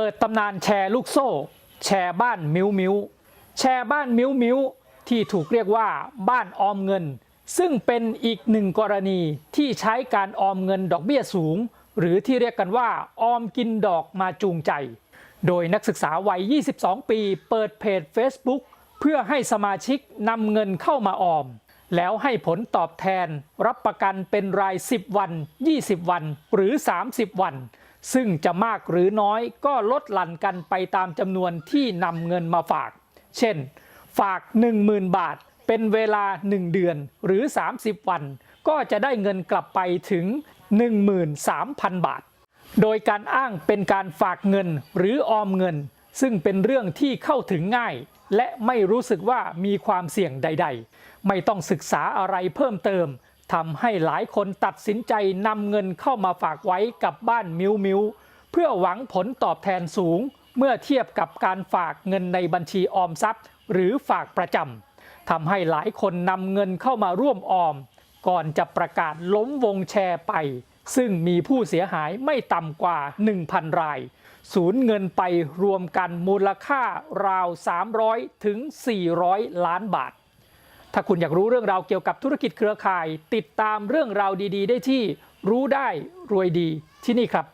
ปิดตำนานแชร์ลูกโซ่ แชร์บ้านมิวมิวแชร์บ้านมิวมิวที่ถูกเรียกว่าบ้านออมเงิน ซึ่งเป็นอีกหนึ่งกรณีที่ใช้การออมเงินดอกเบี้ยสูง หรือที่เรียกกันว่าออมกินดอกมาจูงใจ โดยนักศึกษาวัย 22 ปี เปิดเพจ Facebook เพื่อให้สมาชิกนำเงินเข้ามาออม แล้วให้ผลตอบแทนรับประกันเป็นราย 10 วัน 20 วัน หรือ 30 วัน ซึ่งจะมากหรือน้อยก็ลดหลั่นกันไปตามจำนวนที่นำเงินมาฝาก เช่น ฝาก 10,000 บาท เป็นเวลา 1 เดือนหรือ 30 วัน ก็จะได้เงินกลับไปถึง 13,000 บาท โดยการอ้างเป็นการฝากเงินหรือออมเงิน ซึ่งเป็นเรื่องที่เข้าถึงง่าย และไม่รู้สึกว่ามีความเสี่ยงใด ๆ ไม่ต้องศึกษาอะไรเพิ่มเติม ทำให้หลายคนตัดสินใจนำเงินเข้ามาฝากไว้กับบ้านมิวมิวเพื่อหวังผลตอบแทนสูง เมื่อเทียบกับการฝากเงินในบัญชีออมทรัพย์ หรือฝากประจำทำให้หลายคนนำเงินเข้ามาร่วมออม ก่อนจะประกาศล้มวงแชร์ไป ซึ่งมีผู้เสียหายไม่ต่ำกว่า 1,000 ราย สูญเงินไปรวมกันมูลค่าราว 300 ถึง 400 ล้านบาท ถ้าคุณอยากรู้เรื่องราวเกี่ยวกับธุรกิจเครือข่าย ติดตามเรื่องราวดี ๆ ได้ที่รู้ได้รวยดีที่นี่ครับ